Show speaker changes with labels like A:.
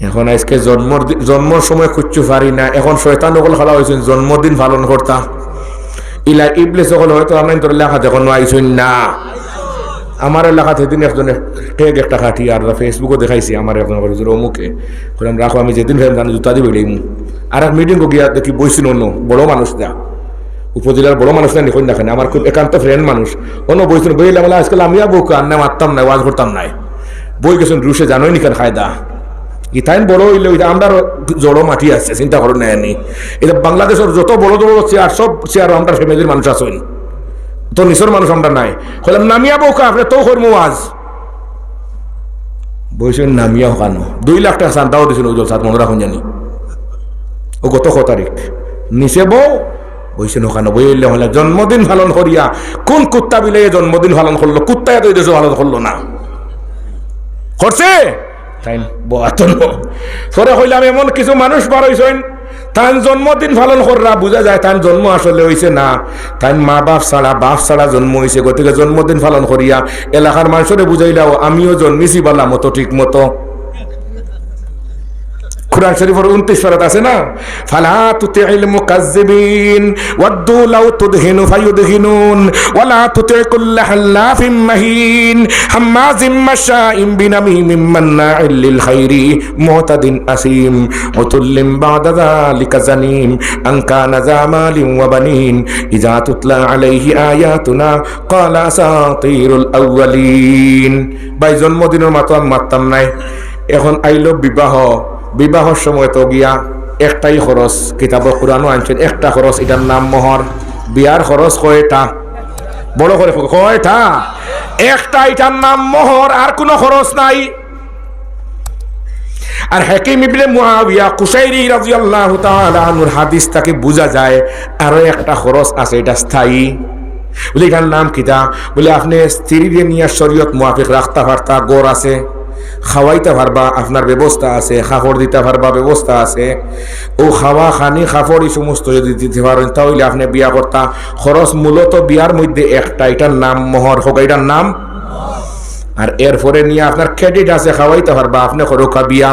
A: এখন আজকে জন্মদিন জন্মর সময় খুঁজছু পারি না। এখন শয়তান সকল খেলা হয়েছেন জন্মদিন পালন করতা ইলা ইবলে সকল হয়তো আমি তোর লেখা দেখো আইসুন না। আমার এলাকাতে সেদিন একজনে টেক একটা কাটি আর ফেসবুকও দেখাইছি আমার একজন অমুকে। বললাম রাখো আমি যেদিন ফের জানি, জুতা দিবে এলিম আর এক মিটিং গিয়া দেখি বইছিল অন্য বড় মানুষ দা উপজেলার বড় মানুষ না নিখন দেখেন। আমার খুব একান্ত ফ্রেন্ড মানুষ অন্য বইছিল বইলাম আজকাল আমিও বউকে আন্না মারতাম না ওয়াজ করতাম নাই। বই গেছেন রুশে জানোই নি কেন খায়দা ইতাইন বড় হইলে আমরা জড়ো মাটি আছে, চিন্তা করো নেয়নি এটা বাংলাদেশের যত বড় বড় চেয়ার সব চেয়ার আমরা ফ্যামিলির মানুষ আছেন তো নিচর মানুষ আমরা নাই। হলাম নামিয়া বউকা, আপনি তো করব আজ? বইছেন নামিয়া হকানো। দুই লাখ টাকা চান্দাও দিছিল ওই সাত, মনে রাখুন জানি। ও গত ক তারিখ? নিচে বউ? বইছেন ওখানে বই হইলে হলে জন্মদিন পালন করিয়া, কোন কুত্তা বিলে জন্মদিন পালন করল? কুত্তায় তো দেশে পালন করল না। করছে? তাই পরে হইলাম এমন কিছু মানুষ বার হইছেন। তান জন্মদিন পালন কররা, বোঝা যায় তান জন্ম আসলে হইছে না। তাই মা বাপ ছাড়া বাপ ছাড়া জন্ম হইছে। গতিকে জন্মদিন পালন করিয়া এলাকার মানুষরে বুঝাইলাও, আমিও জন্মিছি বলা মতো ঠিক মতো। কোরআন শরীফের উনত্রিশ ফেরত আছে না? ফালা তুতিল মুকাজ্জিবিন ওয়াদ্দু লাউ তুদহিনু ফায়ুদহিনুন, ওয়ালা তুতি কুল্লা হাল্লাফিম মাহিন, হাম্মাজিম মাশাইম বিনামিমিম মান্নাইল লিল খাইরি মুতাদিন আসিম, উতুল্লিম বাদা যালিকা জানিম, আন কানা জামালিন ওয়া বানিন ইজা তুতলা আলাইহি আয়াতুনা, ক্বালা আসাতিরুল আউয়ালিন ভাই, জন্মদিনের মাতো আমি মারতাম নাই। এখন আইলো বিবাহ। বিবাহর সময় তো গিয়া একটাই খরচ। কিতাব কোরআনও আনছেন, একটা খরচ, এটার নাম মোহর। বিয়ার খরচ কয়টা? বড় করে কয়টা? একটা, এটার নাম মোহর, আর কোনো খরচ নাই। আর হাকিম ইবনে মুয়াবিয়া কুশাইরি রাদিয়াল্লাহু তাআলা আনহুর হাদিস তাকে বোঝা যায়, আরও একটা খরচ আছে, এটা স্থায়ী। বলে, এটার নাম কিতা? বলে, আপনি স্ত্রীকে নিয়ে শরীয়ত মুয়াফিক রাখতে পারতা গড় আছে। খাওয়াইতে পারবা, আপনার ব্যবস্থা আছে খাফড় দিতে পারবা, ব্যবস্থা আছে। ও খাওয়া, খানি খাফড় এই সমস্ত যদি দিতে পারেন, তাহলে আপনি বিয়া করতা। খরচ মূলত বিয়ার মধ্যে একটা, এটার নাম মোহর হোক, এটার নাম আর এরপরে নিয়ে আপনার ক্রেডিট আছে, খাওয়াইতে পারবা, আপনি খরকা বিয়া।